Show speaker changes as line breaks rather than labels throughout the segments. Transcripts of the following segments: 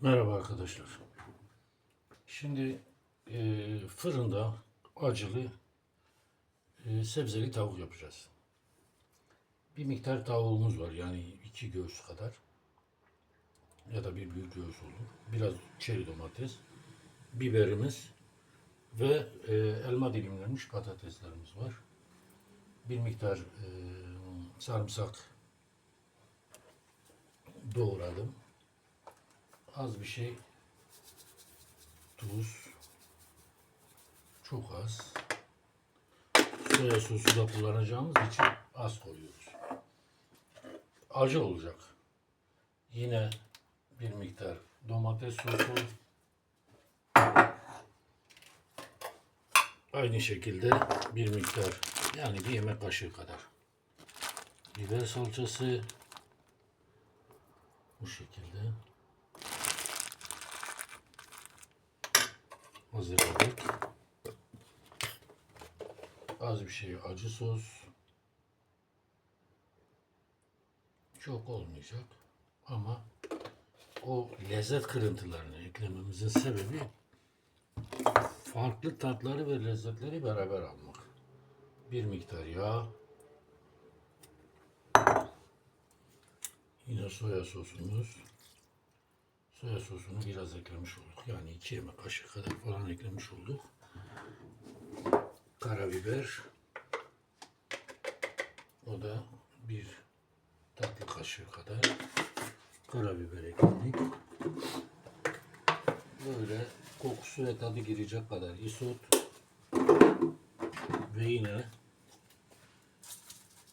Merhaba arkadaşlar. Şimdi e, fırında acılı e, sebzeli tavuk yapacağız. Bir miktar tavuğumuz var yani iki göğüs kadar ya da bir büyük göğüs olur. Biraz çeri domates, biberimiz ve e, elma dilimlenmiş patateslerimiz var. Bir miktar e, sarımsak doğradım az bir şey. Tuz. Çok az. Soya sosu da kullanacağımız için az koyuyoruz. Acı olacak. Yine bir miktar domates sosu. Aynı şekilde bir miktar yani bir yemek kaşığı kadar. Biber salçası. Bu şekilde hazırladık. Az bir şey acı sos. Çok olmayacak ama o lezzet kırıntılarını eklememizin sebebi farklı tatları ve lezzetleri beraber almak. Bir miktar yağ, yine soya sosumuz, Soya sosunu biraz eklemiş olduk. Yani iki yemek kaşığı kadar falan eklemiş olduk. Karabiber. O da bir tatlı kaşığı kadar karabiber ekledik. Böyle kokusu ve tadı girecek kadar isot ve yine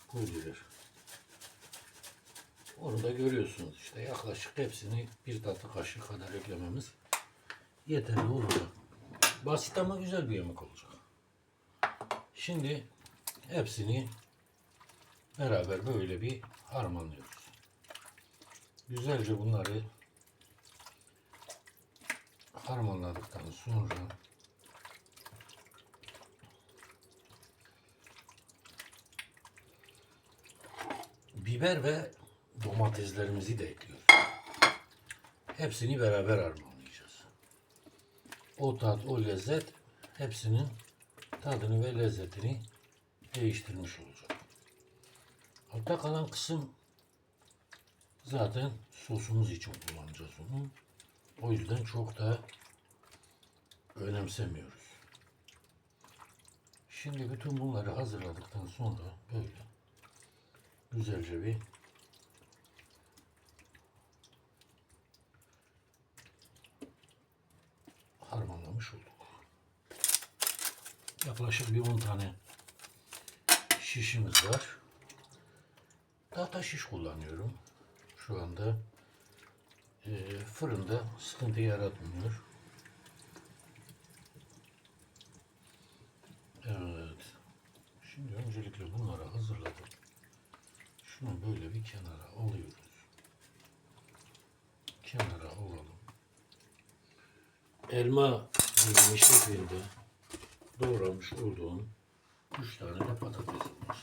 pul. Onu da görüyorsunuz işte yaklaşık hepsini bir tatlı kaşığı kadar eklememiz yeterli olacak. Basit ama güzel bir yemek olacak. Şimdi hepsini beraber böyle bir harmanlıyoruz. Güzelce bunları harmanladıktan sonra biber ve domateslerimizi de ekliyoruz. Hepsini beraber harmanlayacağız. O tat, o lezzet hepsinin tadını ve lezzetini değiştirmiş olacak. Altta kalan kısım zaten sosumuz için kullanacağız onu. O yüzden çok da önemsemiyoruz. Şimdi bütün bunları hazırladıktan sonra böyle güzelce bir harmanlamış olduk. Yaklaşık bir 10 tane şişimiz var. Tahta şiş kullanıyorum. Şu anda e, fırında sıkıntı yaratmıyor. Evet. Şimdi öncelikle bunları hazırladık. Şunu böyle bir kenara alıyoruz. Kenara alalım elma dilimi şeklinde doğramış olduğum 3 tane de patatesim var.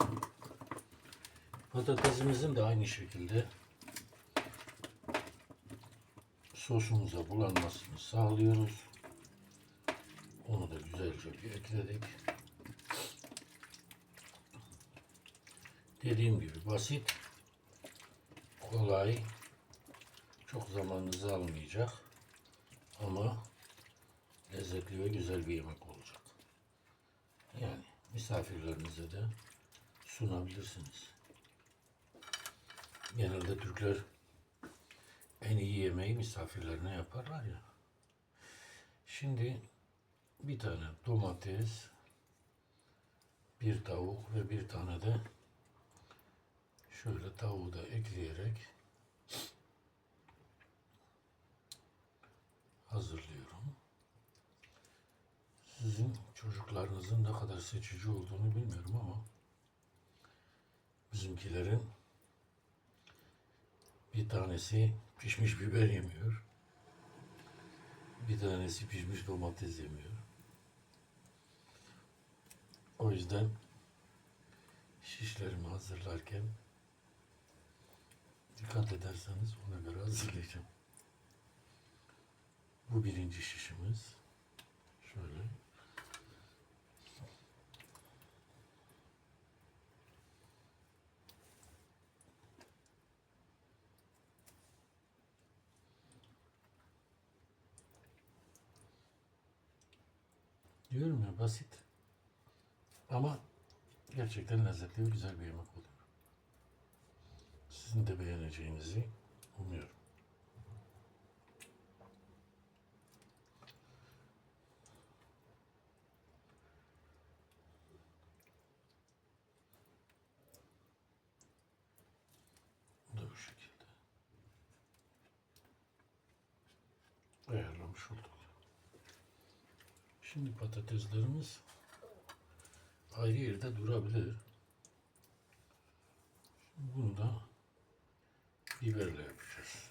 Patatesimizin de aynı şekilde sosumuza bulanmasını sağlıyoruz. Onu da güzelce bir ekledik. Dediğim gibi basit, kolay, çok zamanınızı almayacak ama lezzetli ve güzel bir yemek olacak. Yani misafirlerinize de sunabilirsiniz. Genelde Türkler en iyi yemeği misafirlerine yaparlar ya. Şimdi bir tane domates, bir tavuk ve bir tane de şöyle tavuğu da ekleyerek hazırlıyorum. Sizin çocuklarınızın ne kadar seçici olduğunu bilmiyorum ama bizimkilerin bir tanesi pişmiş biber yemiyor. Bir tanesi pişmiş domates yemiyor. O yüzden şişlerimi hazırlarken dikkat ederseniz ona göre hazırlayacağım. Bu birinci şişimiz. Şöyle. Diyorum ya basit. Ama gerçekten lezzetli ve güzel bir yemek oluyor. Sizin de beğeneceğinizi umuyorum. Da bu şekilde. Ayarlamış olduk. Şimdi patateslerimiz ayrı yerde durabilir. Şimdi bunu da biberle yapacağız.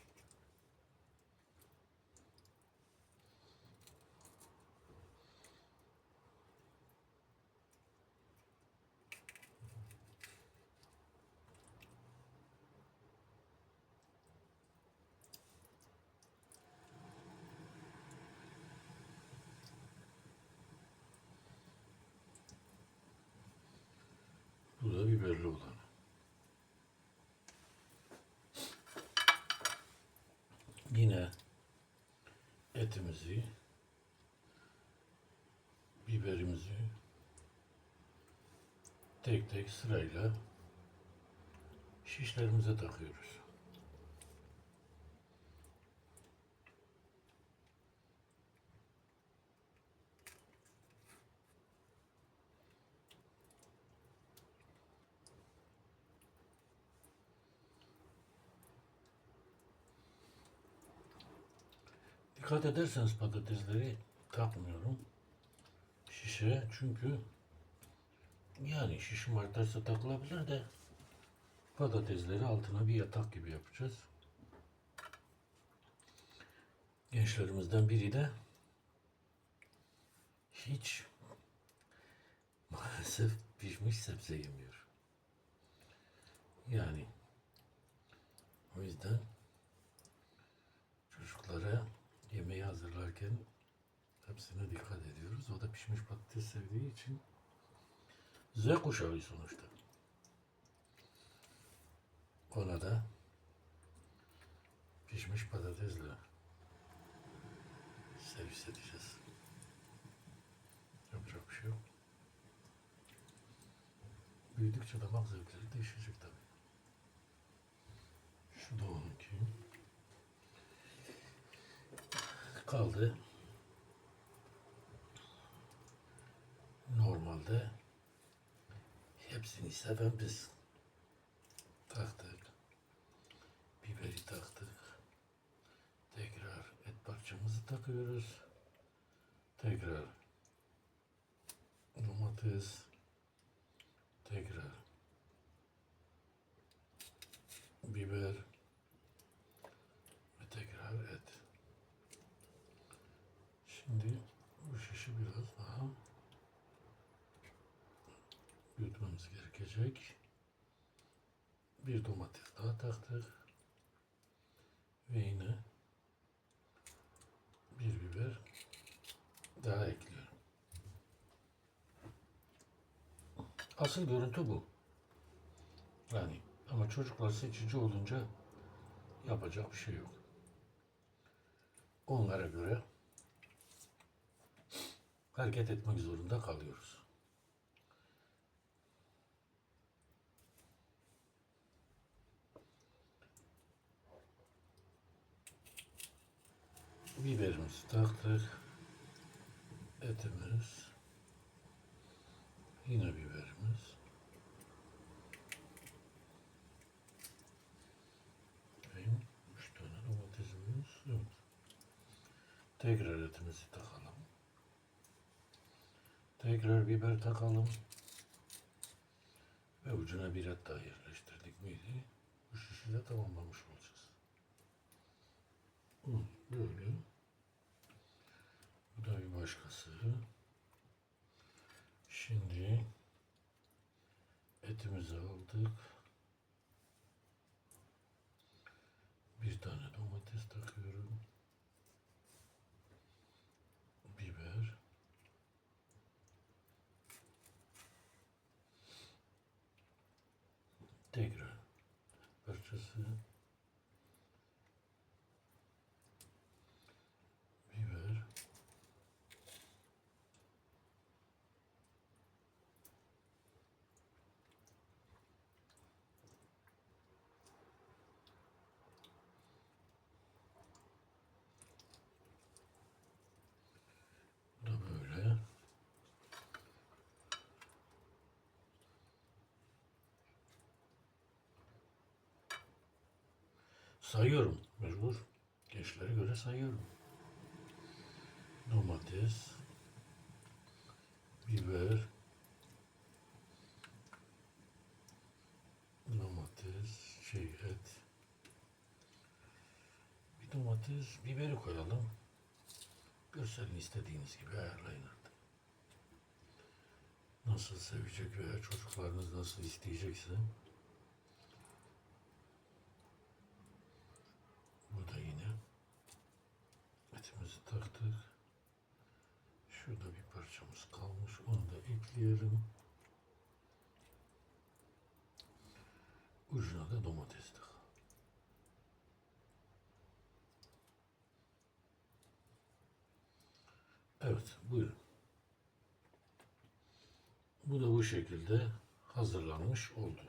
Bu da biberli olan. Yine etimizi, biberimizi tek tek sırayla şişlerimize takıyoruz. Dikkat ederseniz patatesleri takmıyorum şişe çünkü yani şişim artarsa takılabilir de patatesleri altına bir yatak gibi yapacağız. Gençlerimizden biri de hiç maalesef pişmiş sebze yemiyor. Yani o yüzden çocuklara yemeği hazırlarken hepsine dikkat ediyoruz. O da pişmiş patates sevdiği için Z kuşağı sonuçta. Ona da pişmiş patatesle servis edeceğiz. Yapacak bir şey yok. Büyüdükçe damak zevkleri değişecek tabii. Şu da onunki. Kaldı. Normalde hepsini seven biz taktık. Biberi taktık. Tekrar et parçamızı takıyoruz. Tekrar domates. Tekrar biber ve tekrar et. Şimdi bu şişi biraz daha büyütmemiz gerekecek. Bir domates daha taktık. Ve yine bir biber daha ekliyorum. Asıl görüntü bu. Yani ama çocuklar seçici olunca yapacak bir şey yok. Onlara göre hareket etmek zorunda kalıyoruz. Biberimizi taktık. Etimiz. Yine biberimiz. Benim üç tane domatesimiz. Evet. Tekrar etimizi takalım. Tekrar biber takalım. Ve ucuna bir et daha yerleştirdik miydi? Bu şişi de tamamlamış olacağız. Hı, böyle. Başkası. Şimdi etimizi aldık. Bir tane domates takıyorum. Tekrar parçası. Biber. Bu da böyle. Sayıyorum mecbur. Gençlere göre sayıyorum. Domates, biber, domates, şey et. Bir domates, biberi koyalım. Görselini istediğiniz gibi ayarlayın artık. Nasıl sevecek veya çocuklarınız nasıl isteyecekse. Bu da yine etimizi taktık. Şurada bir parçamız kalmış. Onu da ekleyelim. Ucuna da domates tak. Evet, buyurun. Bu da bu şekilde hazırlanmış oldu.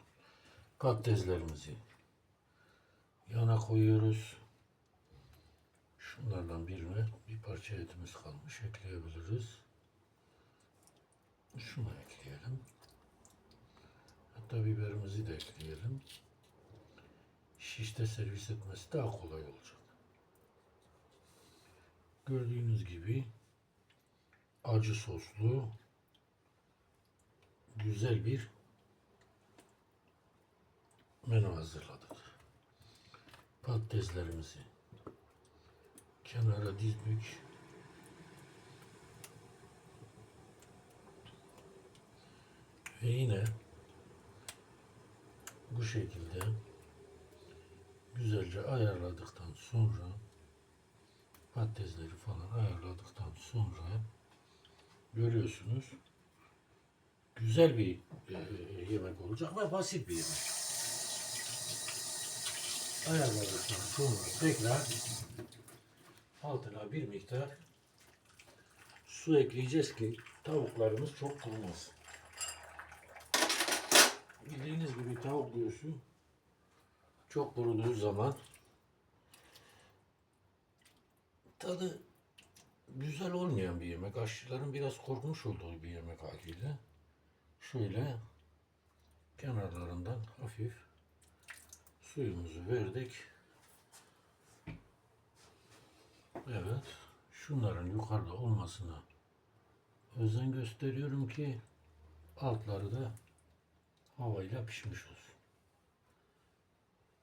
Patateslerimizi yana koyuyoruz. Şunlardan birine bir parça etimiz kalmış. Ekleyebiliriz. Şunu ekleyelim. Hatta biberimizi de ekleyelim. Şişte servis etmesi daha kolay olacak. Gördüğünüz gibi acı soslu güzel bir menü hazırladık. Patateslerimizi kenara dizdik. Ve yine bu şekilde güzelce ayarladıktan sonra patatesleri falan ayarladıktan sonra görüyorsunuz güzel bir e, yemek olacak ve basit bir yemek. Ayarladıktan sonra tekrar altına bir miktar su ekleyeceğiz ki tavuklarımız çok kurumasın. Bildiğiniz gibi tavuk göğsü çok kuruduğu zaman tadı güzel olmayan bir yemek. Aşçıların biraz korkmuş olduğu bir yemek haliyle. Şöyle kenarlarından hafif suyumuzu verdik. Evet. Şunların yukarıda olmasına özen gösteriyorum ki altları da havayla pişmiş olsun.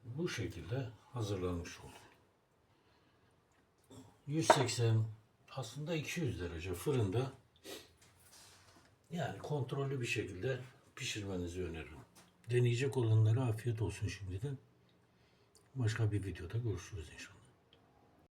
Bu şekilde hazırlanmış oldu. 180 aslında 200 derece fırında yani kontrollü bir şekilde pişirmenizi öneririm. Deneyecek olanlara afiyet olsun şimdiden. Başka bir videoda görüşürüz inşallah.